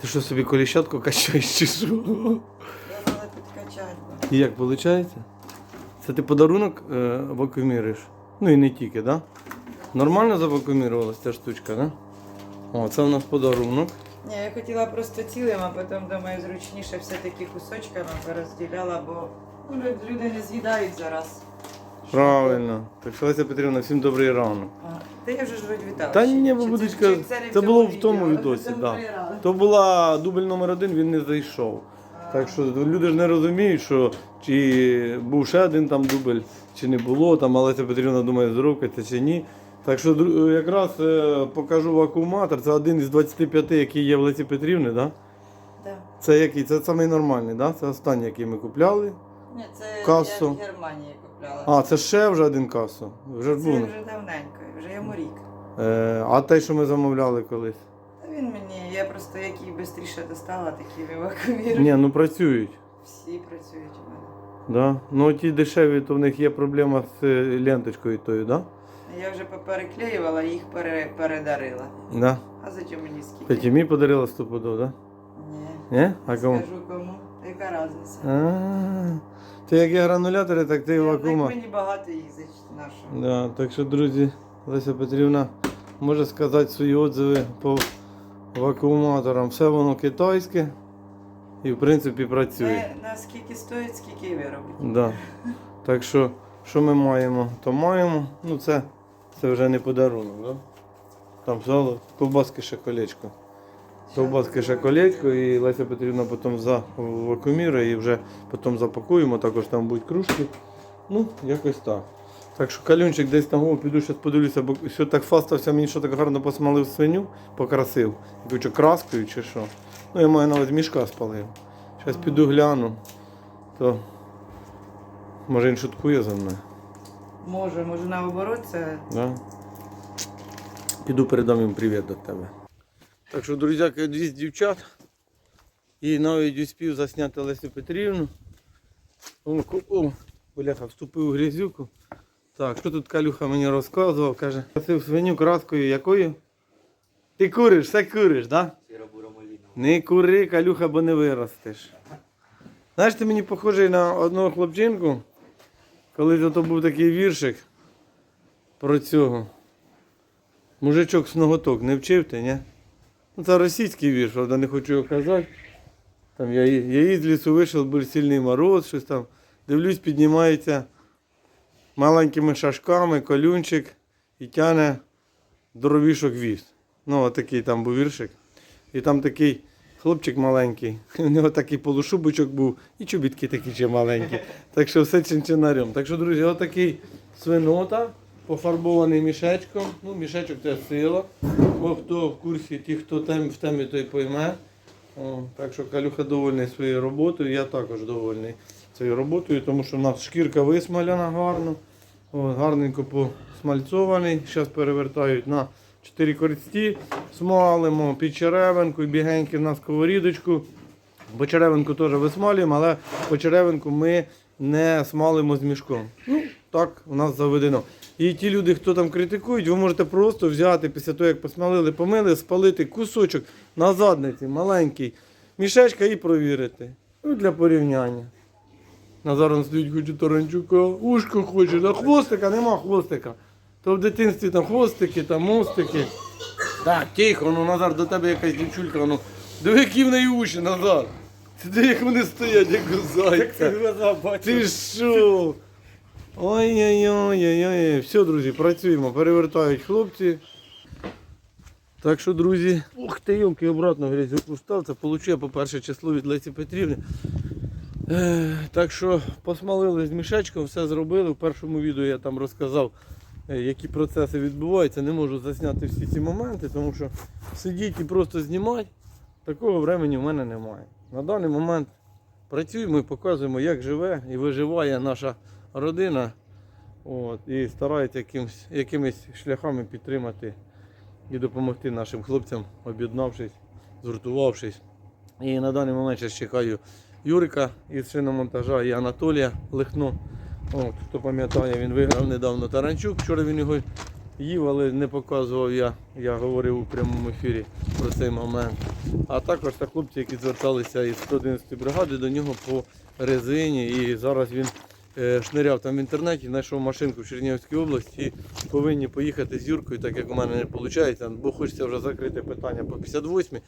Ти що собі коліщатку качаєш чи що? Я мала підкачати. І як виходить? Це ти подарунок е, вакууміруєш? Ну і не тільки, да? Нормально завакуумірувалася ця штучка, да? О, це у нас подарунок. Ні, я хотіла просто цілим, а потім думаю, зручніше все-таки кусочками порозділяла, бо ну, люди не з'їдають зараз. Правильно. Так що Леся Петрівна, всім добрий ранок. Та я вже ж вітала. Та ні, чи не це було в тому відосі, да. То була дубль номер один, він не зайшов. Так що люди ж не розуміють, що чи був ще один там дубль, чи не було, там Олеся Петрівна думає, здоровкається чи ні. Так що якраз е, покажу вакууматор. Це один із 25, який є в Лесі Петрівни, да? да. Це який? Це самий нормальний, да? Це останній, який ми купляли. Ні, це Касу. я в Германії купляла. А, це ще вже один касу. Вже ж це був. вже давненько, вже йому рік. Е, а те, що ми замовляли колись. Та він мені, я просто який швидше достала, такі вакуумірую. Ні, ну працюють. Всі працюють у мене. Да? Ну ті дешеві, то в них є проблема з е, ленточкою тою, да? Я вже попереклеювала, їх пере, передарила. Да. А зачем мені скільки? Та ті мені подарила стопудов, да? Ні. Ні? А кому? Скажу кому. Яка різниця? А, Ти як є гранулятори, так ти і Так вакуума. мені багато їздить нашого. Да, так що, друзі, Леся Петрівна може сказати свої отзиви по вакууматорам. Все воно китайське і в принципі працює. Не наскільки стоїть, скільки виробить. Да. Так що, що ми маємо, то маємо. Ну це, це вже не подарунок, да? Там сало, ковбаски ще колечко. Ковбаски ще колечко і Леся Петрівна потім завакумірує і вже потім запакуємо, також там будуть кружки. Ну, якось так. Так що калюнчик десь там о, піду зараз подивлюся, бо що так фастався, мені що так гарно посмалив свиню, покрасив. Я кажу, краскою чи що. Ну, я маю навіть мішка спалив. Зараз піду гляну, то може він шуткує за мною. Може, може наоборот, це Да? Піду передам їм привіт до тебе. Так що, друзяки, дві дівчат. І навіть успів засняти Лесю Петрівну. О, о, бляха, вступив у грязюку. Так, що тут Калюха мені розказував, каже, красив свиню краскою якою? Ти куриш, все куриш, так? Да? Не кури, Калюха, бо не виростеш. Знаєш, ти мені похожий на одного хлопчинку, коли то був такий віршик про цього. Мужичок з ноготок не вчив ти, ні? Це російський вірш, правда, не хочу його казати. Там я, я із лісу вийшов, був сильний мороз, щось там. Дивлюсь, піднімається маленькими шашками, колюнчик і тяне дровішок віз. Ну, отакий там був віршик. І там такий хлопчик маленький, у нього такий полушубочок був, і чобітки такі ще маленькі. Так що все чинчинарем. Так що, друзі, отакий свинота, пофарбований мішечком. Ну, мішечок це сила. Бо хто в курсі, ті, хто там в темі, той пойме. О, так що Калюха довольний своєю роботою, я також довольний цією роботою, тому що у нас шкірка висмаляна гарно. О, гарненько посмальцований. Зараз перевертають на 4 користі, смалимо під черевинку і бігеньки на сковорідочку. Бо черевинку теж висмалюємо, але по черевинку ми не смалимо з мішком. Ну, так у нас заведено. І ті люди, хто там критикують, ви можете просто взяти після того, як посмалили, помили, спалити кусочок на задниці, маленький, мішечка і провірити. Ну, для порівняння. Назар он стоїть, хоче таранчука, ушко хоче, а хвостика нема хвостика. То в дитинстві там хвостики, там мостики. Так, тихо, ну Назар, до тебе якась дівчулька, ну. Диви, які в неї уші, Назар. Ти диви, як вони стоять, як у зайця. Ти що? Ой-ой-ой-ой-ой. Все, друзі, працюємо, перевертають хлопці. Так що, друзі, ух ти, йомки, обратно грязюку став. Це получив по перше число від Лесі Петрівни. Е, Так що посмалили з мішечком, все зробили. В першому відео я там розказав, е, які процеси відбуваються. Не можу засняти всі ці моменти, тому що сидіти і просто знімати, такого времени в мене немає. На даний момент працюємо і показуємо, як живе і виживає наша родина. От, і старається якимсь, якимись шляхами підтримати і допомогти нашим хлопцям, об'єднавшись, згуртувавшись. І на даний момент ще чекаю Юрика із шиномонтажа і Анатолія Лихно. От, хто пам'ятає, він виграв недавно Таранчук. Вчора він його їв, але не показував я. Я говорив у прямому ефірі про цей момент. А також та хлопці, які зверталися із 111 бригади до нього по резині. І зараз він шниряв там в інтернеті, знайшов машинку в Чернігівській області і повинні поїхати з Юркою, так як у мене не виходить, бо хочеться вже закрити питання по 58.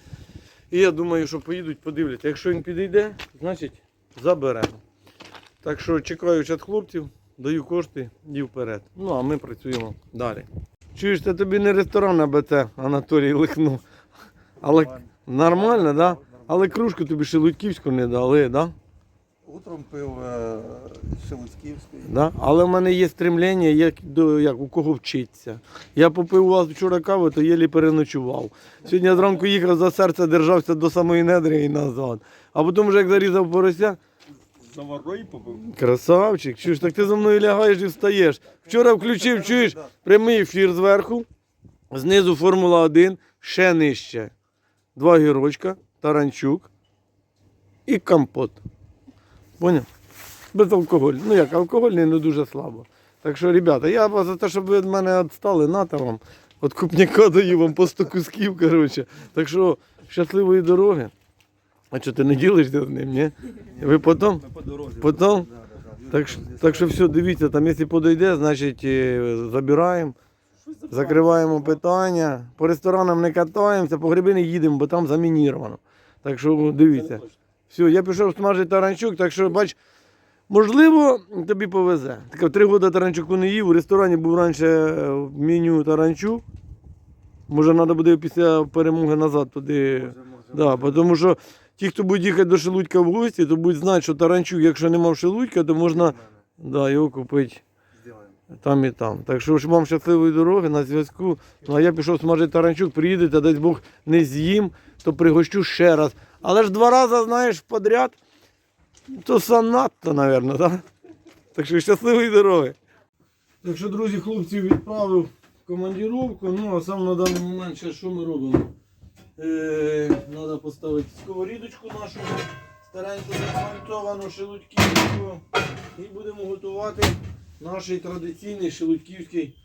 І я думаю, що поїдуть, подивляться. Якщо він підійде, значить заберемо. Так що чекаю від хлопців, даю кошти і вперед. Ну а ми працюємо далі. Чуєш, це тобі не ресторан АБТ, Анатолій лихнув. Але нормально, так? Да? Але кружку тобі шелудьківську не дали, так? Да? Утром пив е, Шелудьківський. Да? Але в мене є стремлення, як, до, як у кого вчитися. Я попив у вас вчора каву, то єлі переночував. Сьогодні я зранку їхав за серце, держався до самої недри і назад. А потім вже як зарізав порося, За ворой попив. красавчик, чуєш, так ти за мною лягаєш і встаєш. Вчора включив, чуєш, прямий ефір зверху, знизу Формула 1, ще нижче. Два гірочка, таранчук і компот. Поняв? Без алкоголю. Ну як, алкогольний, ну дуже слабо. Так що, ребята, я вас за те, щоб ви від мене відстали, нате вам. От купняка даю вам по 100 кусків, коротше. Так що, щасливої дороги. А що ти не ділишся з ним, ні? Ви потім? Потім? Так, що- так що все, дивіться, там, якщо подойде, значить е, забираємо, закриваємо питання. По ресторанам не катаємося, по гриби не їдемо, бо там замініровано. Так що дивіться. Все, я пішов смажити таранчук, так що бач, можливо, тобі повезе. Так, три роки таранчуку не їв, у ресторані був раніше е, меню таранчук. Може, треба буде після перемоги назад туди. Може, може, Да, тому що ті, хто будуть їхати до Шелудька в гості, то будуть знати, що таранчук, якщо нема в Шелудька, то можна да, його купити там і там. Так що вам щасливої дороги на зв'язку. Ну а я пішов смажити таранчук, приїдете, дай Бог не з'їм, то пригощу ще раз. Але ж два рази, знаєш, подряд, то занадто, мабуть, так? Так що щасливої дороги. Так що, друзі, хлопців відправив в командировку. Ну, а сам на даний момент ще що ми робимо? Треба поставити сковорідочку нашу стареньку замонтовану шелудьківську. І будемо готувати наш традиційний шелудьківський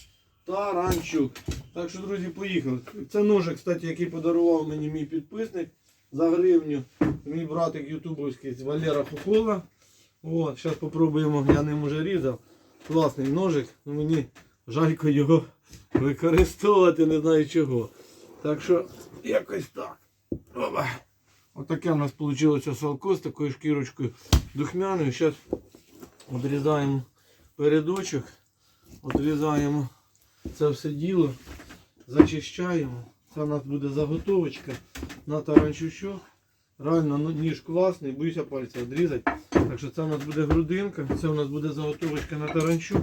таранчук. Так що, друзі, поїхали. Це ножик, кстати, який подарував мені мій підписник за гривню. Мій братик ютубовський Валера Хохола. От, зараз спробуємо, я ним уже різав. Класний ножик, ну мені жалько його використовувати, не знаю чого. Так що якось так. Опа. Отаке в нас вийшло салко з такою шкірочкою духмяною. Зараз відрізаємо передочок, відрізаємо це все діло, зачищаємо. Це у нас буде заготовочка на таранчучок. Реально ну, ніж класний, боюся пальця відрізати. Так що це у нас буде грудинка, це у нас буде заготовочка на таранчук.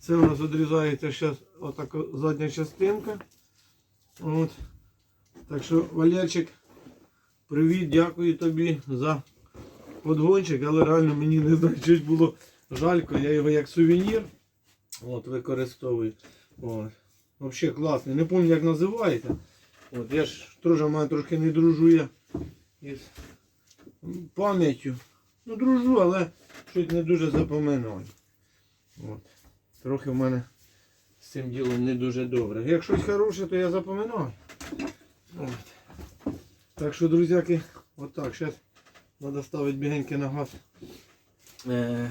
Це у нас відрізається отака задня частинка. От. Так що, Валерчик, привіт, дякую тобі за подгончик, але реально мені не знаю, щось було жалько, я його як сувенір от, використовую. От. Взагалі класний. Не пам'ятаю як називається. От, я ж теж маю трошки не дружу я із пам'яттю. Ну, дружу, але щось не дуже запоминаю. От. Трохи в мене з цим ділом не дуже добре. Як щось хороше, то я запам'ятаю. От. Так що, друзяки, отак, зараз треба ставити бігеньки на газ е,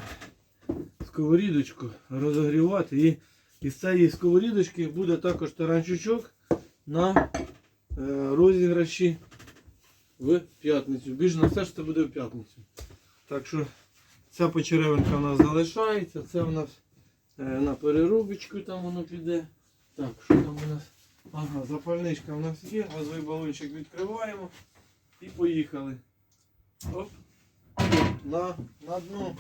сковорідочку, розогрівати. І із цієї сковорідочки буде також таранчучок на розіграші в п'ятницю. Більш на все ж це буде в п'ятницю. Так що ця почеревинка у нас залишається, це у нас е, на переробочку там воно піде. Так, що там у нас? Ага, запальничка у нас є, газовий балончик відкриваємо і поїхали. Оп. На, на дно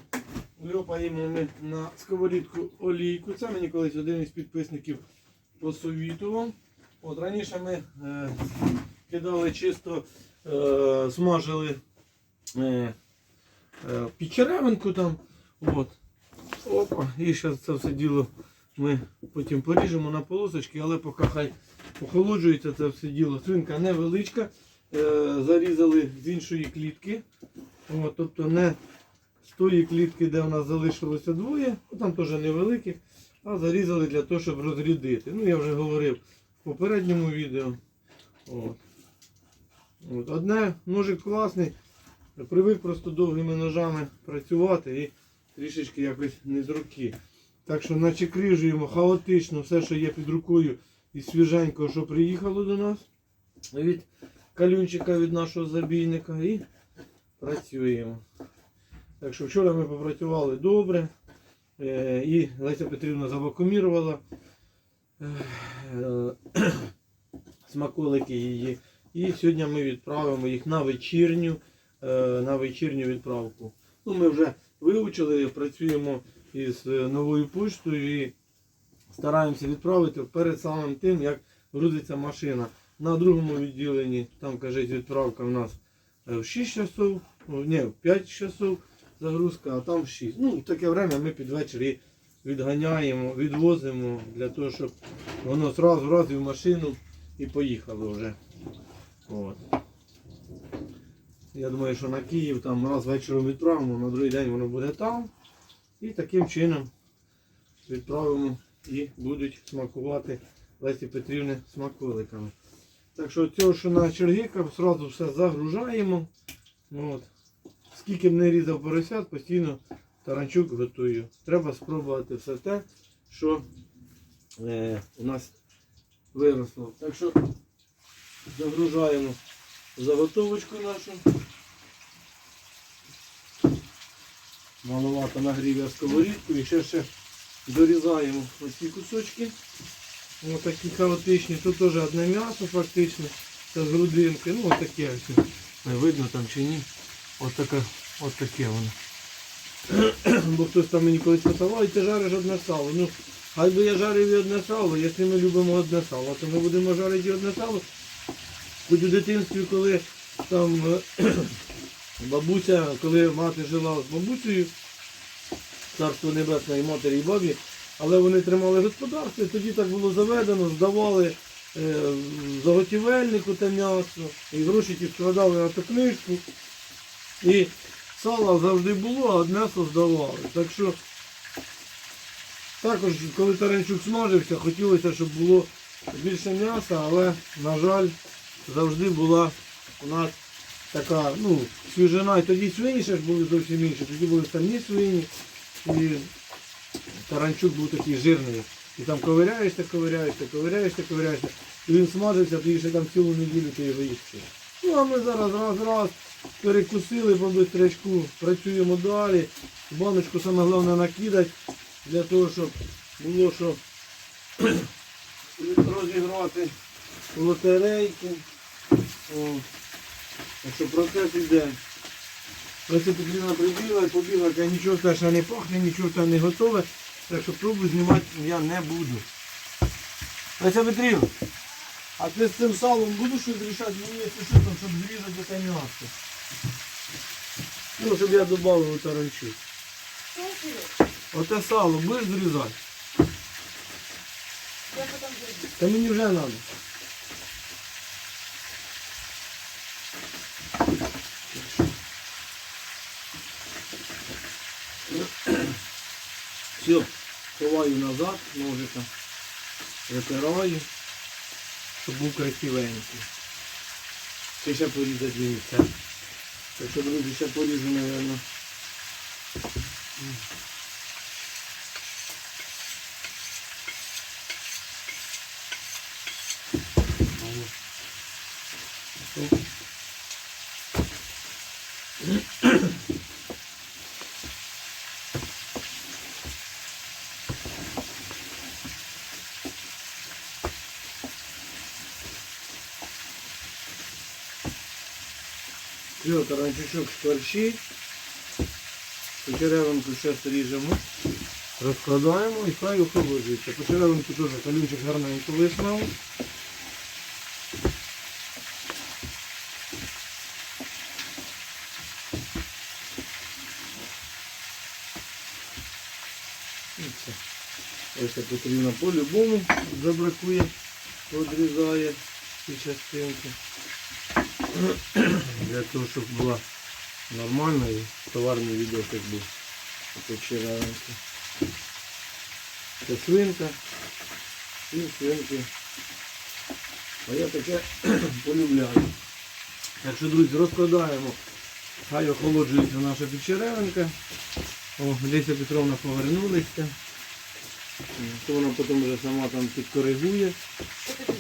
льопаємо ми на сковорідку олійку. Це мені колись один із підписників посовітував. От Раніше ми е, кидали чисто, е, смажили е, е, підчеревинку там. От. Опа. І зараз це все діло ми потім поріжемо на полосочки, але поки хай охолоджується це все діло. Свинка невеличка. Е, зарізали з іншої клітки. От, тобто не з тої клітки, де в нас залишилося двоє, ну, там теж невеликих. а зарізали для того, щоб розрядити. Ну, я вже говорив попередньому відео. От. От. Одне, ножик класний. Привик просто довгими ножами працювати і трішечки якось не з руки. Так що начекрижуємо хаотично все, що є під рукою і свіженького, що приїхало до нас від калюнчика від нашого забійника і працюємо. Так що вчора ми попрацювали добре. Е, І Леся Петрівна завакумірувала смаколики її. І сьогодні ми відправимо їх на вечірню, е, на вечірню відправку. Ну, ми вже вивчили, працюємо із е, новою поштою і стараємося відправити перед самим тим, як грузиться машина. На другому відділенні, там кажуть, відправка в нас е, в 6 часов, ні, в 5 часов загрузка, а там в 6. Ну, в таке время ми під вечір і відганяємо, відвозимо для того, щоб воно зразу раз і в машину і поїхало вже. От. Я думаю, що на Київ там раз вечором відправимо, на другий день воно буде там. І таким чином відправимо і будуть смакувати Лесі Петрівни смаколиками. Так що цього, що на чергиках, одразу все загружаємо. От. Скільки б не різав поросят, постійно таранчук готую. Треба спробувати все те, що е, у нас виросло. Так що загружаємо заготовочку нашу. Маловато нагрів я сковорідку і ще ще дорізаємо оці кусочки. Ось такі хаотичні. Тут теж одне м'ясо фактично. Це з грудинки. Ну отаке ось. Не видно там чи ні. Ось таке воно. Бо хтось там мені колись писав, ой, ти жариш одне сало. Ну, хай би я жарив і одне сало, якщо ми любимо одне сало, то ми будемо жарити і одне сало. Хоч у дитинстві, коли там бабуся, коли мати жила з бабусею, царство небесне і матері і бабі, але вони тримали господарство, і тоді так було заведено, здавали е, заготівельнику те м'ясо, і гроші ті складали на ту книжку. І сало завжди було, а м'ясо здавали. Так що також, коли Таранчук смажився, хотілося, щоб було більше м'яса, але, на жаль, завжди була у нас така, ну, свіжина. І тоді свині ще ж були зовсім інші, тоді були самі свині. І Таранчук був такий жирний. І там ковиряєшся, ковиряєшся, ковиряєшся, ковиряєшся. І він смажився, тоді ще там цілу неділю ти його їсти. Ну а ми зараз раз-раз перекусили побистрячку, працюємо далі. Баночку саме головне накидати для того, щоб було що розіграти лотерейку. О. Так що процес іде. Леся Петрівна прибігла побігла, каже, нічого ще не пахне, нічого там не готове. Так що пробу знімати я не буду. Леся Петрівна, а ти з цим салом будеш щось рішати мені, якщо щоб зрізати це м'ясо? Ну, щоб я додав таранчу. Оте сало будеш зрізати? Я потім зроблю. Та мені вже треба. Все, ховаю назад ножика, витираю, щоб був красивенький. Ще ще порізати. Так що, друзі, ще поріжу, мабуть. Все, таранчучок шкварчить. Почеревинку ще ріжемо, розкладаємо і хай охолоджується. Почеревинку теж калюнчик гарненько висмав. Ось так потрібно по-любому забракує, подрізає ці частинки. Для того, щоб була нормальна і товарний відео як був. Черевинки. Це свинка. І свинки. А я таке полюбляю. Так що, друзі, розкладаємо. Хай охолоджується наша підчеревинка. О, Леся Петровна повернулася. То вона потім вже сама там підкоригує.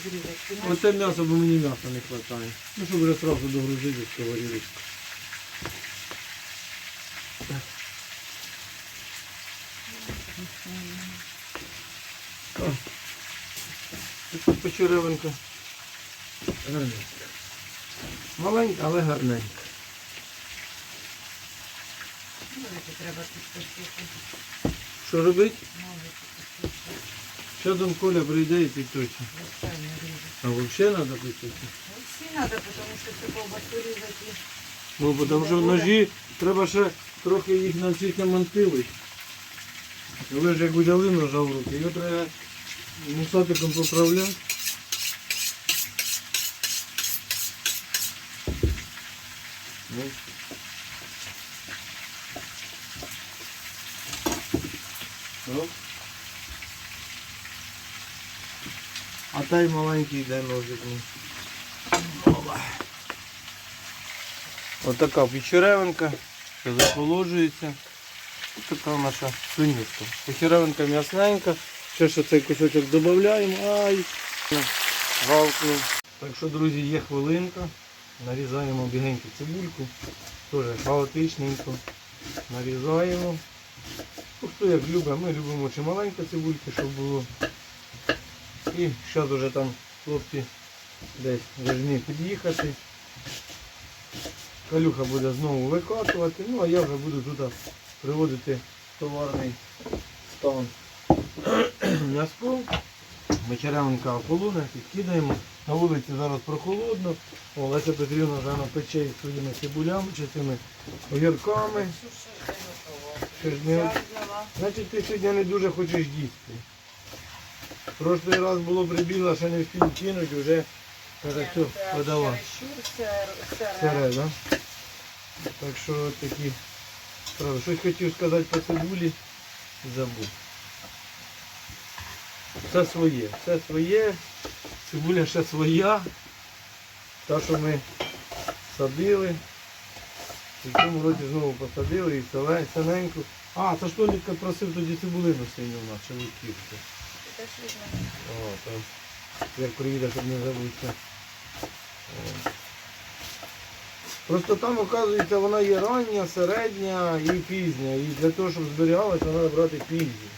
Зрізати? Оце м'ясо, бо мені м'яса не вистачає. Ну, щоб вже одразу догрузити сковорідочку. Така печеревинка. Гарненька. Маленька, але гарненька. Що робить? Що там Коля прийде і підточить. Розставимо. А взагалі треба? Ну, всі треба, тому що це ковбасу різати. Ну, тому що ножі треба ще трохи їх навчити мантилити. Ви ж як взяли ножа в руки, його треба мусатиком поправляти. Ну. Оп. А та й маленький йде ножик. Отака печеревинка, що захолоджується. Ось така наша свинюшка. Печеревинка м'ясненька. Ще ще цей кусочок додаємо. Ай! Валкнув. Так що, друзі, є хвилинка. Нарізаємо бігеньку цибульку. Теж хаотичненько. Нарізаємо. Хто як любить, ми любимо чи маленька цибулька, щоб було. І зараз вже там хлопці десь должні під'їхати. Калюха буде знову викатувати, ну а я вже буду тут приводити товарний стан. М'язко. Вечерянка охолоне, підкидаємо. На вулиці зараз прохолодно. О, Леся Петрівна вже напече із своїми цибулями чи цими огірками. Ж не- Значить ти сьогодні не дуже хочеш їсти. Прошлий раз було прибігло, що не встиг кинути, вже сир- сире. Сире, да? Так що такі справи. Щось хотів сказати по цибулі, забув. Все своє, все своє, цибуля ще своя. Та, що ми садили. І в цьому році знову посадили і селе- А, це ж Толіка просив тоді цибулину синю в нас, чи луківку. Теж. О, то як приїде, щоб не забутися. Просто там, оказується, вона є рання, середня і пізня. І для того, щоб зберігалася, треба брати пізню.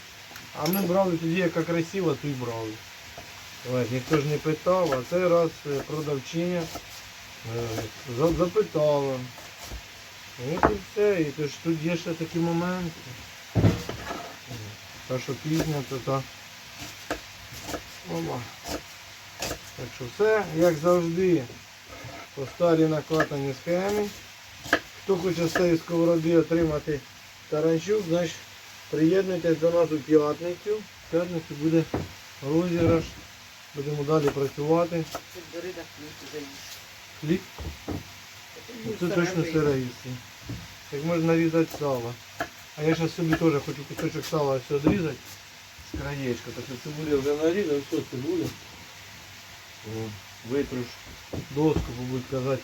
А ми брали тоді, яка красива, то й брали. Ось, ніхто ж не питав, а цей раз е, продавчиня е, запитала. От і все. І то ж тут є ще такі моменти. Та, що пізня, то та. Оба. Так що все, як завжди, по старій накладеній схемі. Хто хоче з цієї сковороди отримати таранчук, значить приєднуйтесь до нас у п'ятницю. В п'ятницю буде розіграш. Будемо далі працювати. Хліб це точно сире їсти. Як можна нарізати сало. А я зараз собі теж хочу кусочок сала ось відрізати з краєчка. Так що цибуля вже нарізав, все цибуля. О, Витруш доску, будуть казати,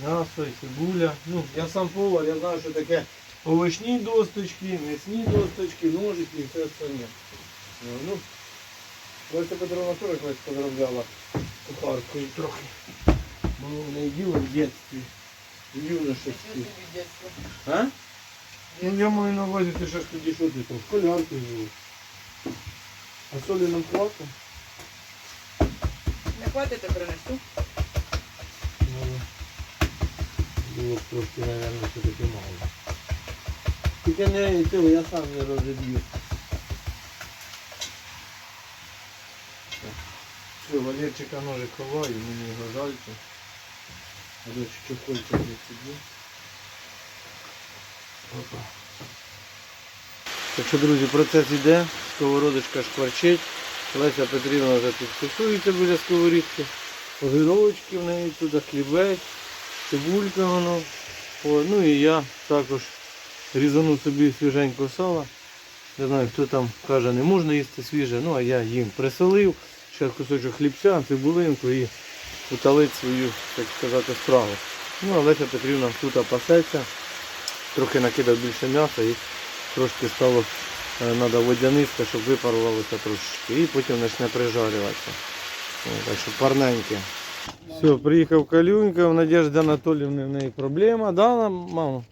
м'ясо і цибуля. Ну, я сам повар, я знаю, що таке овочні досточки, м'ясні досточки, ножики і все остальне. О, Ну, Леся Петровна теж колись поздравляла кухаркою трохи. Було в неї діло в дитинстві, в Нічого юношестві. собі дядько. А? Ну я маю на увазі, ти ще ж тоді що ти там, школярки жили. А солі нам хватить? Не хватить, то принесу. Ну, було б трошки, мабуть, все-таки мало. Тільки не цього, я сам не розіб'ю. Все, Валерчика ножик ховаю, мені його жалько. А дочь чохольчик не сидів. Опа. Так що, друзі, процес йде, сковородочка шкварчить. Леся Петрівна вже тут біля сковорідки. Огірочки в неї туди, хлібець, цибулька воно. О, ну і я також різану собі свіженько сала. Не знаю, хто там каже, не можна їсти свіже, ну а я їм присолив, ще кусочок хлібця, цибулинку і утолить свою, так сказати, справу. Ну, а Леся Петрівна тут пасеться, трохи накидав більше м'яса і трошки стало треба водянисте, щоб випарувалося трошечки. І потім почне прижарюватися. Так що парненьке. Все, приїхав Калюнька, в Надежди Анатоліївни в неї проблема, да, мамо?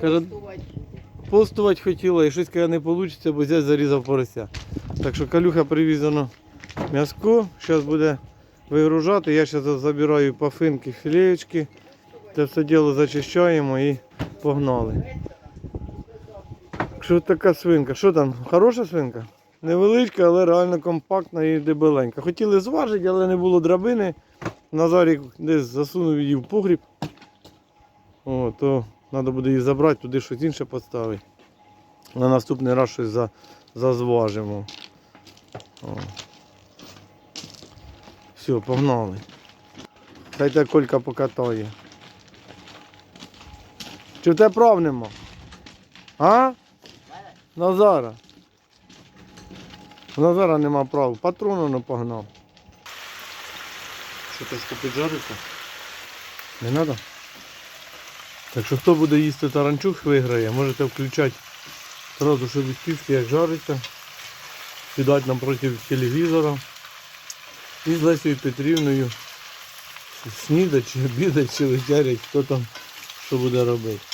Каже, постувати хотіла і щось каже, не вийде, бо зять зарізав порося. Так що Калюха привіз воно м'язко, зараз буде вигружати. Я зараз забираю пафинки, філеєчки. Це все діло зачищаємо і погнали. Що така свинка? Що там? Хороша свинка? Невеличка, але реально компактна і дебеленька. Хотіли зважити, але не було драбини. Назарік десь засунув її в погріб. О, то треба буде її забрати, туди щось інше поставити. На наступний раз щось за, зазважимо. О. Все, погнали. Дайте колька покатає. Чи в тебе прав нема? А? Назара. Назара нема прав. Патрону не погнав. Що трошки піджариться? Не треба? Так що хто буде їсти таранчук виграє, можете включати одразу, щоб відпівки як жариться. Сідати напроти телевізора. І з Лесією Петрівною снідать, чи обідать, чи вечерять, хто там що буде робити.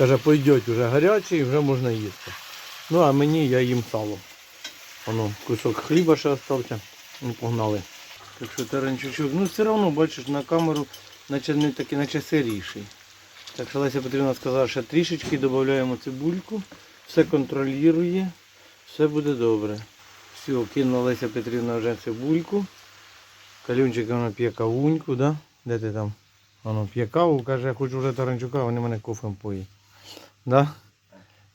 Каже, пойдеть вже гарячий, вже можна їсти. Ну а мені я їм сало. Воно, кусок хліба ще остався. Ну, погнали. Так що таранчучок, ну все одно бачиш на камеру, наче не такий, наче сиріший. Так що Леся Петрівна сказала, що трішечки додаємо цибульку, все контролює, все буде добре. Все, кинула Леся Петрівна вже цибульку. Калюнчик вона п'є кавуньку, да? Де ти там? Воно п'є каву, каже, я хочу вже таранчука, вони мене кофем поїть. Да?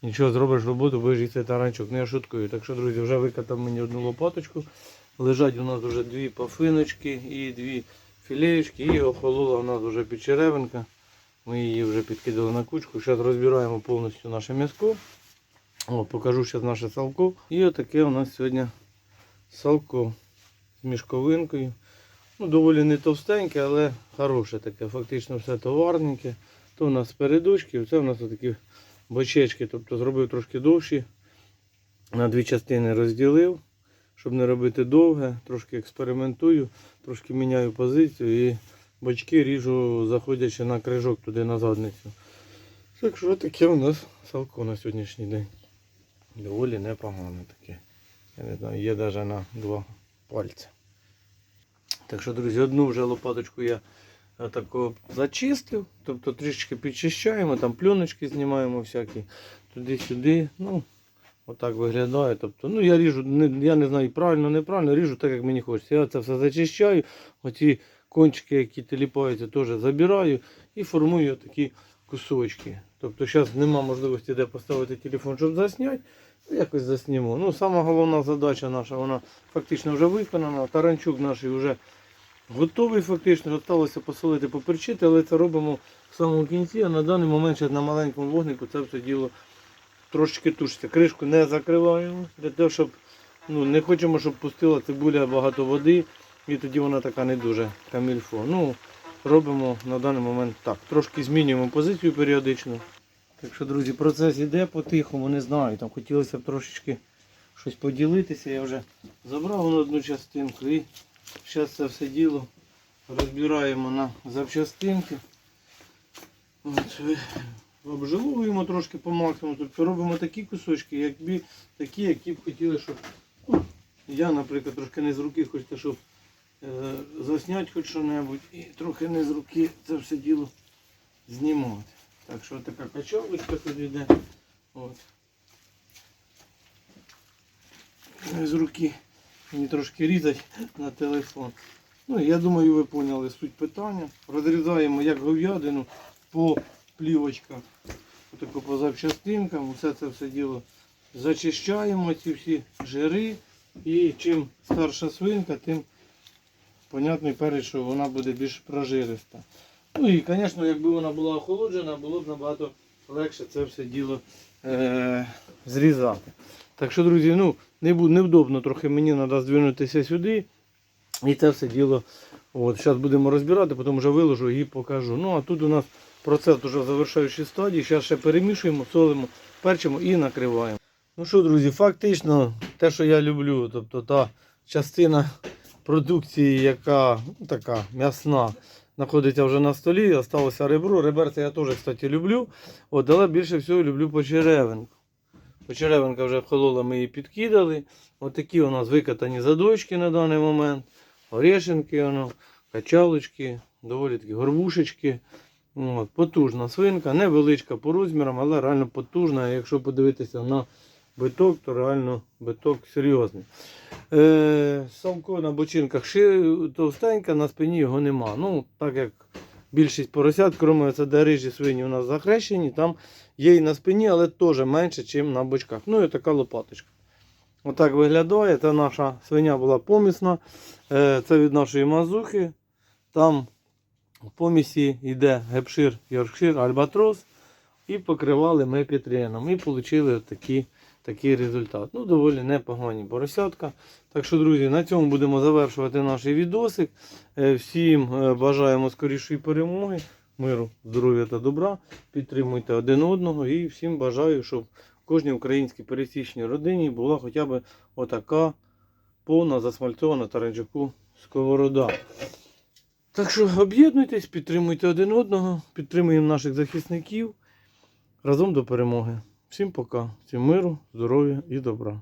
Нічого, зробиш роботу, будеш їсти таранчук. Ну я. Так що, друзі, вже викатав мені одну лопаточку. Лежать у нас вже дві пафиночки і дві філеєчки. І охолола у нас вже підчеревинка. Ми її вже підкидали на кучку. Зараз розбираємо повністю наше м'яско. О, покажу зараз наше салко. І отаке у нас сьогодні салко з мішковинкою. Ну, доволі не товстеньке, але хороше таке. Фактично все товарненьке. То у нас передочки, це у нас такі бочечки. Тобто зробив трошки довші. На дві частини розділив, щоб не робити довге. Трошки експериментую, трошки міняю позицію і бочки ріжу, заходячи на крижок туди на задницю. Так що таке у нас салко на сьогоднішній день. Доволі непогане таке. Я не знаю, є навіть на два пальці. Так що, друзі, одну вже лопаточку я тако зачистив, тобто трішечки підчищаємо, там пленочки знімаємо всякі туди-сюди. Ну, отак виглядає. Тобто, ну я ріжу, я не знаю правильно, неправильно, ріжу так, як мені хочеться. Я це все зачищаю, оці кончики, які теліпаються, теж забираю і формую такі кусочки. Тобто зараз нема можливості де поставити телефон, щоб засняти. Ну, Якось засніму. Ну, сама головна задача наша, вона фактично вже виконана. Таранчук наш вже готовий фактично. Осталося посолити, поперчити, але це робимо в самому кінці, а на даний момент ще на маленькому вогнику це все діло трошечки тушиться. Кришку не закриваємо, для того, щоб ну, не хочемо, щоб пустила цибуля багато води, і тоді вона така не дуже камільфо. Ну, робимо на даний момент так. Трошки змінюємо позицію періодично. Так що, друзі, процес іде по-тихому, не знаю. Там хотілося б трошечки щось поділитися. Я вже забрав одну частинку і зараз це все діло розбираємо на запчастинки. От, обжиловуємо трошки по максимуму. Тобто робимо такі кусочки, якби, такі, які б хотіли, щоб ну, я, наприклад, трошки не з руки хочете, щоб е, засняти хоч що-небудь і трохи не з руки це все діло знімати. Так що така качалочка тут йде. От. З руки мені трошки різати на телефон. Ну, я думаю, ви поняли суть питання. Розрізаємо як говядину по плівочках, отако по запчастинкам. Усе це все діло зачищаємо, ці всі жири. І чим старша свинка, тим понятно і перед, що вона буде більш прожириста. Ну і, звісно, якби вона була охолоджена, було б набагато легше це все діло е, зрізати. Так що, друзі, ну, не невдобно трохи мені треба здвинутися сюди. І це все діло. От, зараз будемо розбирати, потім вже виложу і покажу. Ну, а тут у нас процес вже в завершаючій стадії. Зараз ще перемішуємо, солимо, перчимо і накриваємо. Ну що, друзі, фактично те, що я люблю, тобто та частина продукції, яка ну, така м'ясна, знаходиться вже на столі, залишилося ребро. Реберця я теж, кстати, люблю. От, але більше всього люблю почеревинку. Почеревинка вже холола, ми її підкидали. Ось такі у нас викатані задочки на даний момент. Орешинки, воно, качалочки, доволі такі горбушечки. От, потужна свинка, невеличка по розмірам, але реально потужна. Якщо подивитися на биток, то реально биток серйозний. Е, Савко на бочинках ши, товстенька, на спині його нема. Ну, так як більшість поросят, крім це де рижі свині у нас захрещені, там є і на спині, але теж менше, ніж на бочках. Ну і така лопаточка. Отак виглядає. Це наша свиня була помісна. Е, Це від нашої мазухи. Там в помісі йде гепшир, йоркшир, альбатрос. І покривали ми петріном. І отримали такі, такий результат. Ну, доволі непогані поросятка. Так що, друзі, на цьому будемо завершувати наш відосик. Е, Всім е, бажаємо скорішої перемоги, миру, здоров'я та добра. Підтримуйте один одного і всім бажаю, щоб в кожній українській пересічній родині була хоча б отака повна засмальцована таранджаку сковорода. Так що об'єднуйтесь, підтримуйте один одного, підтримуємо наших захисників разом до перемоги. Всім пока, всім миру, здоров'я і добра.